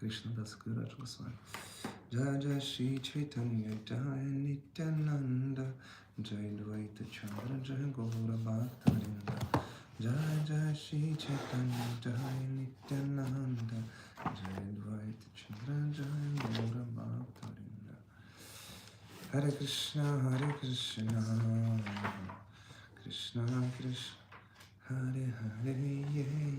Krishna Das Guraj Goswami. Jai Jai Shri Chaitanya Jai Nityananda Jai Dvaita Chandra Jai Gaura Bhaktarinda Jai Shri Chaitanya Jai Nityananda Jai Dvaita Chandra Jai Gaura Bhaktarinda Hare Krishna Hare Krishna Krishna Krishna Hare Hare yeah,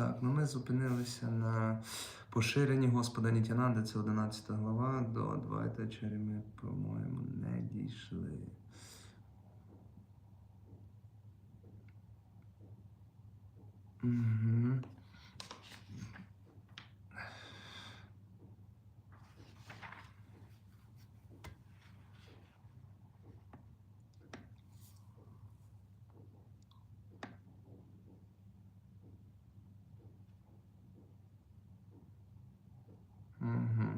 Так, ну ми зупинилися на поширенні Господа Нітянанди, це 11 глава, до Двайтачарі ми, по-моєму, не дійшли. Угу. Угу.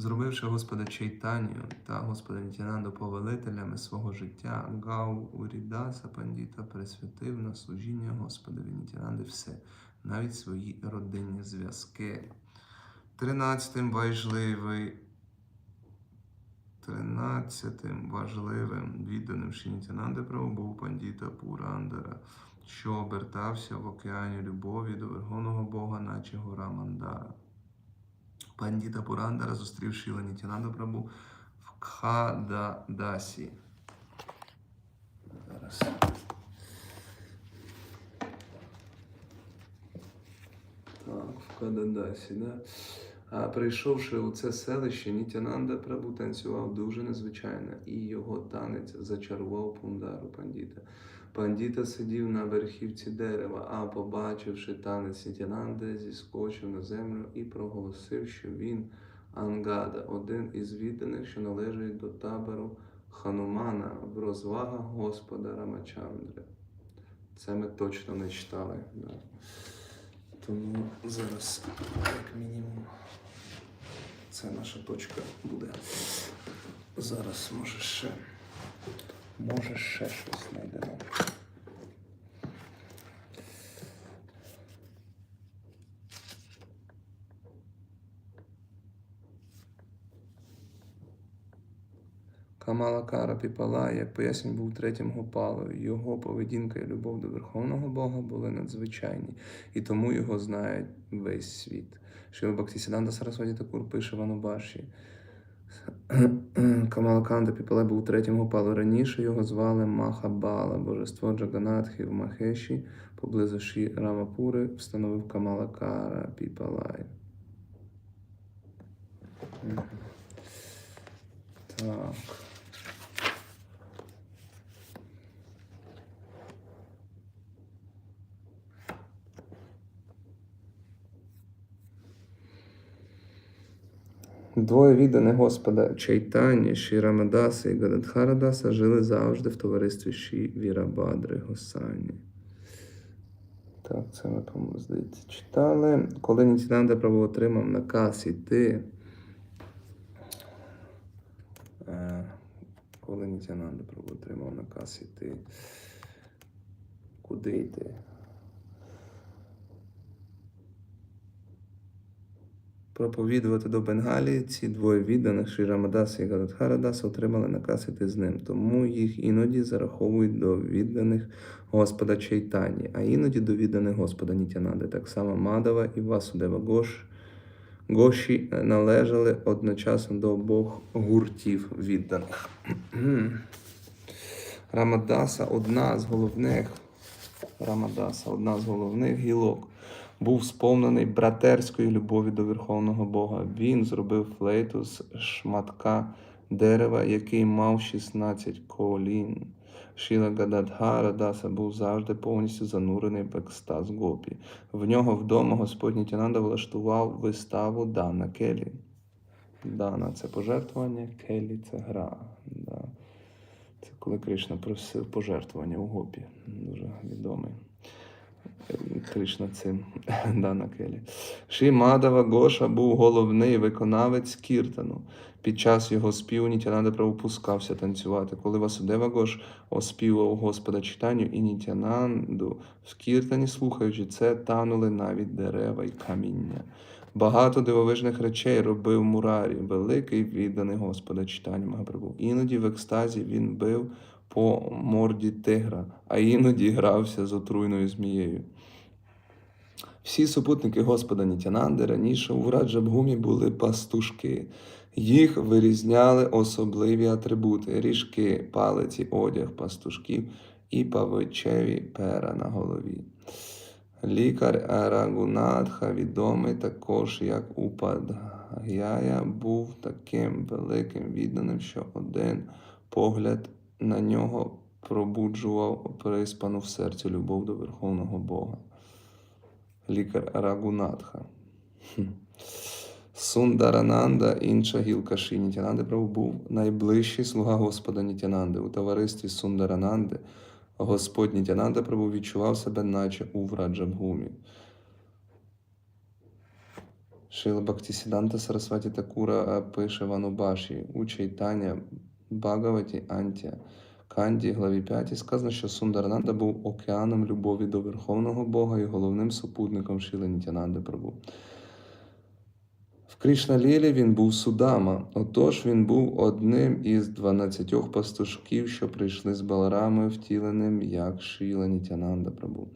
Зробивши Господа Чайтанію та Господа Нітянанду повелителями свого життя, Гау Урідаса Пандіта присвятив на служіння Господові Нітянанди все, навіть свої родинні зв'язки. Тринадцятим важливий. Тринадцятим важливим відданим Шинітянанди Прабу був Пандіта Пурандара, що обертався в океані любові до Верховного Бога, наче гора Мандара. Пандіта Пурандара зустрів Шіла Прабу в Кхададасі. Зараз. Так, в Кададасі, да? А прийшовши у це селище, Нітянанда Прабу танцював дуже незвичайно, і його танець зачарував Пундару Пандіта. Пандіта сидів на верхівці дерева, а побачивши танець Нітянанди, зіскочив на землю і проголосив, що він Ангада, один із відданих, що належить до табору Ханумана в розвагах Господа Рамачандри. Це ми точно не читали. Да. Тому зараз, як мінімум, це наша точка буде. Зараз може ще. Може ще щось знайдемо. Камала Кара Піпала, як пояснює, був третім Гопалою. Його поведінка і любов до Верховного Бога були надзвичайні, і тому його знає весь світ. Шила Бактісіданта Сарасваді Такур пише в Анубаші. Камалаканда Піпале був третім Гопалою. Раніше його звали Махабала, божество Джаганатхи в Махеші, поблизу Ші Рамапури, встановив Камалакара Піпалай. Так. Двоє відданих Господа Чайтані, Шірамадаса і Гададхарадаса жили завжди в товаристві Ші Вірабадри Госані. Так, це ми, по-моєму, здається, читали. Коли Нітянанда Прабу отримав наказ іти. е, Коли Нітянанда Прабу отримав наказ іти. Куди йти? Проповідувати до Бенгалії, ці двоє відданих Шрі Рамадаса і Гададхарадаса отримали наказ іти з ним. Тому їх іноді зараховують до відданих Господа Чайтані, а іноді до відданих Господа Нітянади. Так само Мадава і Васудева Гош. Гоші належали одночасно до обох гуртів відданих. Рамадаса одна з головних Рамадаса, одна з головних гілок був сповнений братерської любові до Верховного Бога. Він зробив флейту з шматка дерева, який мав 16 колін. Шіла Гададхара Даса був завжди повністю занурений в екстаз гопі. В нього вдома Господній Тянанда влаштував виставу Дана Келі. Дана це пожертвування, Келі це гра. Да. Це коли Кришна просив пожертвування у гопі. Дуже відомий. Кришна цим Дана Келі. Ші Мадава Гоша був головний виконавець Кіртану. Під час його співу Нітянанда Прабу пускався танцювати. Коли Васудева Гош оспівував Господа читанню і Нітянанду в Кіртані, слухаючи це, танули навіть дерева й каміння. Багато дивовижних речей робив Мурарі, великий відданий Господа читанню Магапрабу. Іноді в екстазі він бив по морді тигра, а іноді грався з отруйною змією. Всі супутники Господа Нітянанди раніше у Враджабгумі були пастушки. Їх вирізняли особливі атрибути: ріжки, палиці, одяг пастушків і павичеві пера на голові. Лікар Рагунатха, відомий також як Упадгяя, був таким великим відданим, що один погляд на нього пробуджував приспану в серці любов до Верховного Бога. Лікар Рагунатха. Сундарананда, інша гілка Ші Нітянанди Прабу, був найближчий слуга Господа Нітянанди. У товаристві Сундарананди Господь Нітянанда Прабу відчував себе, наче у Враджабгумі. Шила Бхактисіданта Сарасваті Такура пише в Анубаші у Чайтаня Багаваті Антія Канді, главі 5, сказано, що Сундарананда був океаном любові до Верховного Бога і головним супутником Шіли Нітянанди Прабу. В Кришналілі він був Судама, отож він був одним із дванадцятьох пастушків, що прийшли з Баларамою, втіленим як Шіла Нітянанда Прабу.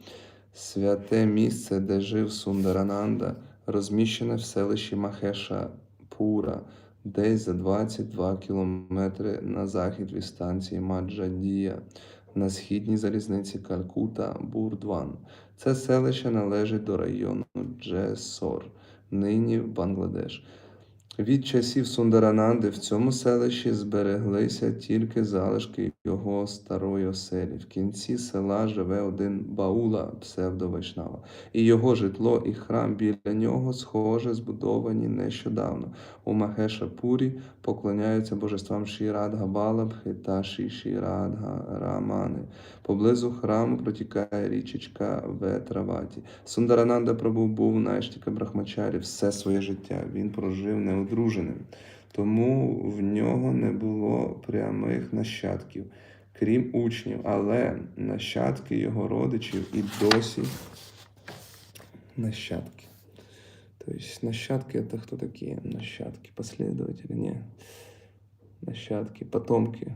Святе місце, де жив Сундарананда, розміщене в селищі Махеша Пура, десь за 22 кілометри на захід від станції Маджадія, на східній залізниці Калькута Бурдван. Це селище належить до району Джесор нині в Бангладеш. Від часів Сундарананди в цьому селищі збереглися тільки залишки його старої оселі. В кінці села живе один Баула, псевдовайшнава, і його житло і храм біля нього, схоже, збудовані нещодавно. У Махешапурі поклоняються божествам Шірадга Балабхи та Шішірадга Рамани. Поблизу храму протікає річечка Ветраваті. Сундарананда Прабу був найштіка Брахмачарі все своє життя. Він прожив неодруженим, тому в нього не було прямих нащадків, крім учнів, але нащадки його родичів і досі нащадки. То есть нащадки это кто такие? Нащадки, последователи, не. Нащадки, потомки.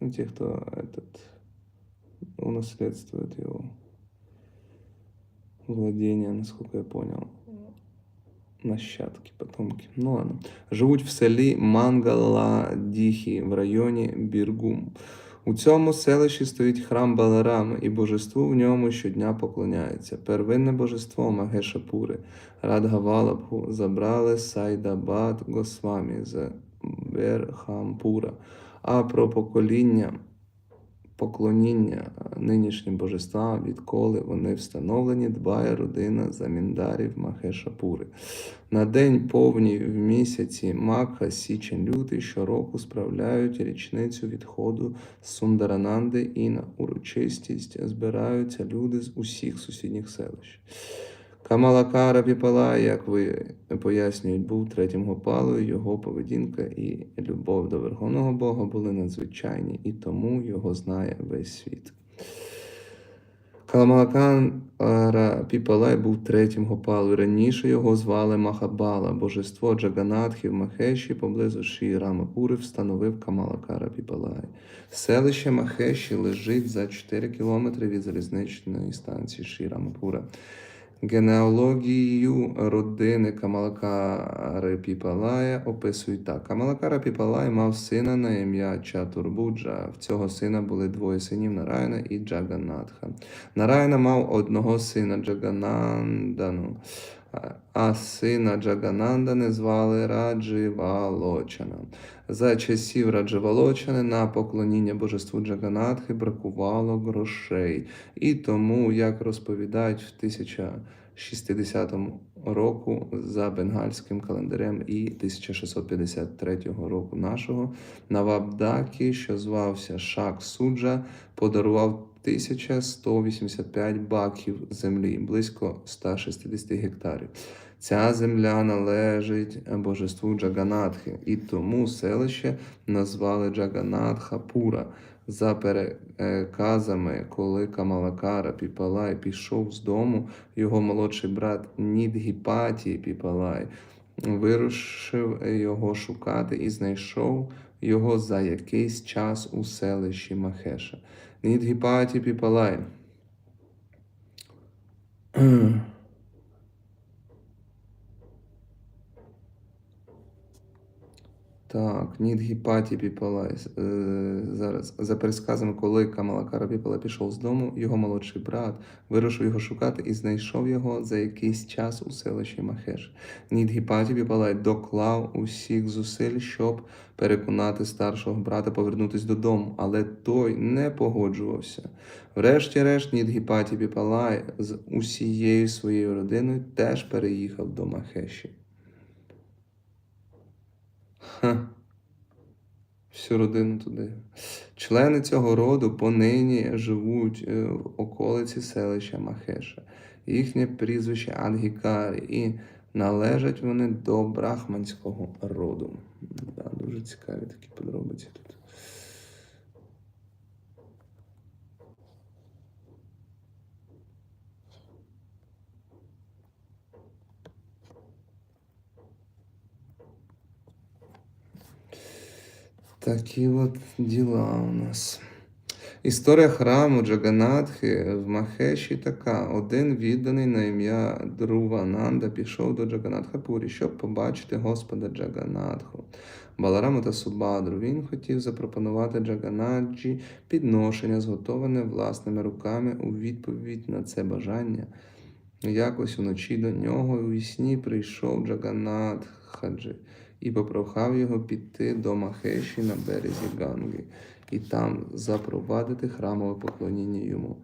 Ну, те, кто этот унаследствует его владение, насколько я понял. Нащадки, потомки. Ну ладно. Живуть в селі Мангаладіхі в районі Біргум. У цьому селищі стоїть храм Баларами, і божеству в ньому щодня поклоняються. Первинне божество Магешапури, Радгавалабху забрали Сайдабад Госвамі з Берхампура. А про покоління поклоніння нинішнім божествам, відколи вони встановлені, дбає родина заміндарів Махешапури. На день повній в місяці Макха січень лютий щороку справляють річницю відходу з Сундарананди і на урочистість збираються люди з усіх сусідніх селищ. Камалакара Піпала, як ви пояснюють, був третім гопалою, його поведінка і любов до Верховного Бога були надзвичайні, і тому його знає весь світ. Каламалакан Піпалай був третім гопалою. Раніше його звали Махабала, божество Джаганатхи Махеші поблизу Ші Рамапури встановив Камалакара Піпалай. Селище Махеші лежить за 4 кілометри від залізничної станції Ші Рамапура. Генеалогію родини Камалакари Піпалая описують так. Камалакара Піпалай мав сина на ім'я Чатурбуджа. В цього сина були двоє синів Нараяна і Джаганатха. Нараяна мав одного сина Джаганандану, а сина Джаганандани звали Радживалочана. За часів Раджавалочани на поклоніння божеству Джаганатхи бракувало грошей. І тому, як розповідають в 1060 року за бенгальським календарем і 1653 року нашого, Навабдакі, що звався Шак Суджа, подарував 1185 баків землі, близько 160 гектарів. Ця земля належить божеству Джаганатхи, і тому селище назвали Джаганатхапура. За переказами, коли Камалакара Піпалай пішов з дому, його молодший брат Нідгіпаті Піпалай вирушив його шукати і знайшов його за якийсь час у селищі Махеша. Нідгіпаті Піпалай. Так, Нідгіпаті Піпалай. Е, зараз. За пересказами, коли Камалакара Піпала пішов з дому, його молодший брат вирушив його шукати і знайшов його за якийсь час у селищі Махеш. Нідгіпаті Піпалай доклав усіх зусиль, щоб переконати старшого брата повернутися додому, але той не погоджувався. Врешті-решт, Нідгіпаті Піпалай з усією своєю родиною теж переїхав до Махеші. Ха. Всю родину туди. Члени цього роду понині живуть е, в околиці селища Махеша. Їхнє прізвище Ангікарі, і належать вони до брахманського роду. Да, дуже цікаві такі подробиці тут. Такі от діла у нас. Історія храму Джаганатхи в Махеші така. Один відданий на ім'я Друвананда пішов до Джаганатхапурі, щоб побачити Господа Джаганатху, Балараму та Субадру. Він хотів запропонувати Джаганаджі підношення, зготоване власними руками у відповідь на це бажання. Якось уночі до нього у вісні прийшов Джаганатхаджи і попрохав його піти до Махеші на березі Ганги і там запровадити храмове поклоніння йому.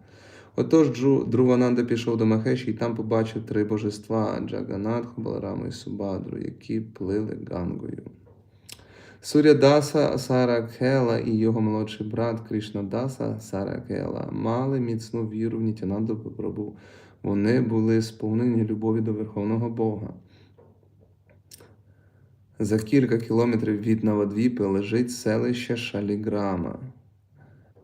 Отож Друвананда пішов до Махеші і там побачив три божества Джаганатху, Балараму і Субадру, які плили Гангою. Сурядаса Саракхела і його молодший брат Кришнадаса Саракхела мали міцну віру в Нітянанду Прабу. Вони були сповнені любові до Верховного Бога. За кілька кілометрів від Навадвіпи лежить селище Шаліграма,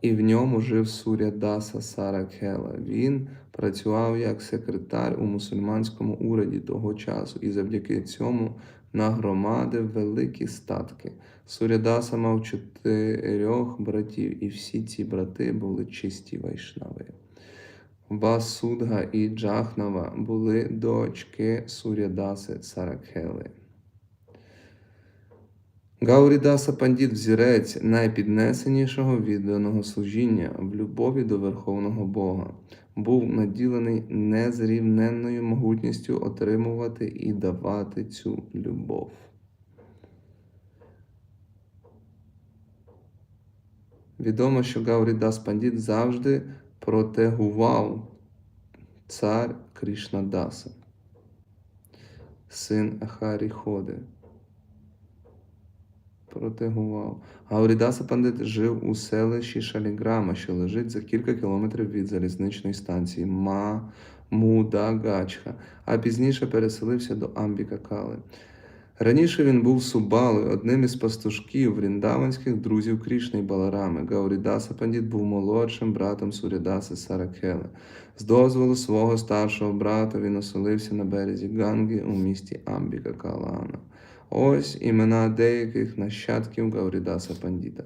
і в ньому жив Суря Даса Саракхела. Він працював як секретар у мусульманському уряді того часу, і завдяки цьому нагромадив великі статки. Сурядаса мав чотирьох братів, і всі ці брати були чисті вайшнави. Васудга і Джахнава були дочки Сурядаси Саракхели. Гаурідаса Пандіт взірець найпіднесенішого відданого служіння в любові до Верховного Бога, був наділений незрівненною могутністю отримувати і давати цю любов. Відомо, що Гаурідас Пандіт завжди протегував цар Кришнадаса, син Харіходи протегував. Гаурідаса Пандит жив у селищі Шаліграма, що лежить за кілька кілометрів від залізничної станції Мамудагачха, а пізніше переселився до Амбікакали. Раніше він був Субалою, одним із пастушків вріндаванських друзів Крішни і Баларами. Гаурідаса Пандіт був молодшим братом Сурідаси Саракели. З дозволу свого старшого брата він оселився на березі Ганги у місті Амбіка Калана. Ось імена деяких нащадків Гаурідаса Пандіта.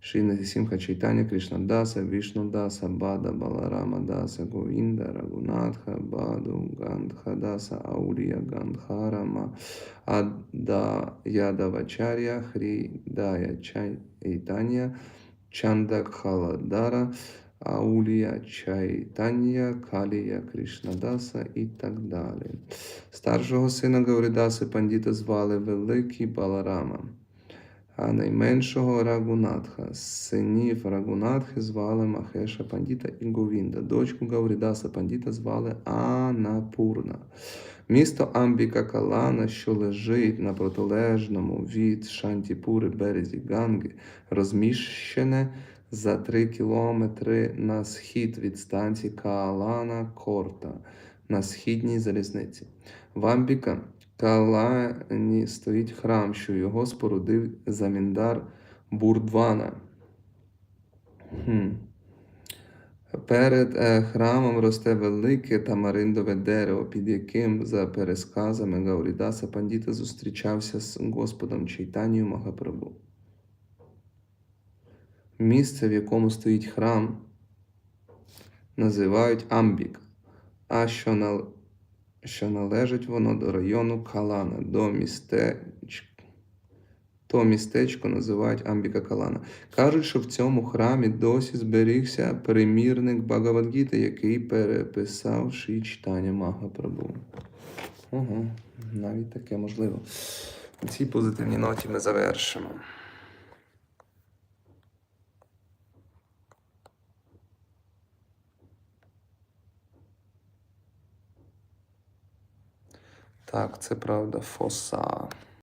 Шрінаті Сімха Чайтаня, Кришнадаса, Вішнудаса, Бада, Баларама Даса, Говінда, Рагунатха, Баду, Гандхадаса, Аурія, Гандхарама, Ада Ядавачарya, Хрідая Чайтаня, Чандакхаладара, Аулія Чайтання, Калія Кришнадаса і так далі. Старшого сина Гаурідаси Пандіта звали Великий Баларама, а найменшого Рагунатха. Синів Рагунатхи звали Махеша Пандіта і Говінда. Дочку Гаурідаса Пандіта звали Анапурна. Місто Амбіка Калана, що лежить на протилежному від Шантіпури березі Ганги, розміщене за 3 кілометри на схід від станції Каалана Корта на східній залізниці. В Амбіка Калані стоїть храм, що його спорудив заміндар Бурдвана. Хм. Перед е, храмом росте велике тамариндове дерево, під яким, за пересказами Гаурідаса Пандіта, зустрічався з Господом Чайтанію Магапрабу. Місце, в якому стоїть храм, називають Амбік, а що, нал... що належить воно до району Калана, до містечка. То містечко називають Амбіка Калана. Кажуть, що в цьому храмі досі зберігся примірник Багавадгіти, який переписав Ші читання Магапрабу. Ого, навіть таке можливо. На цій позитивній ноті ми завершимо. Так, це правда, фоса.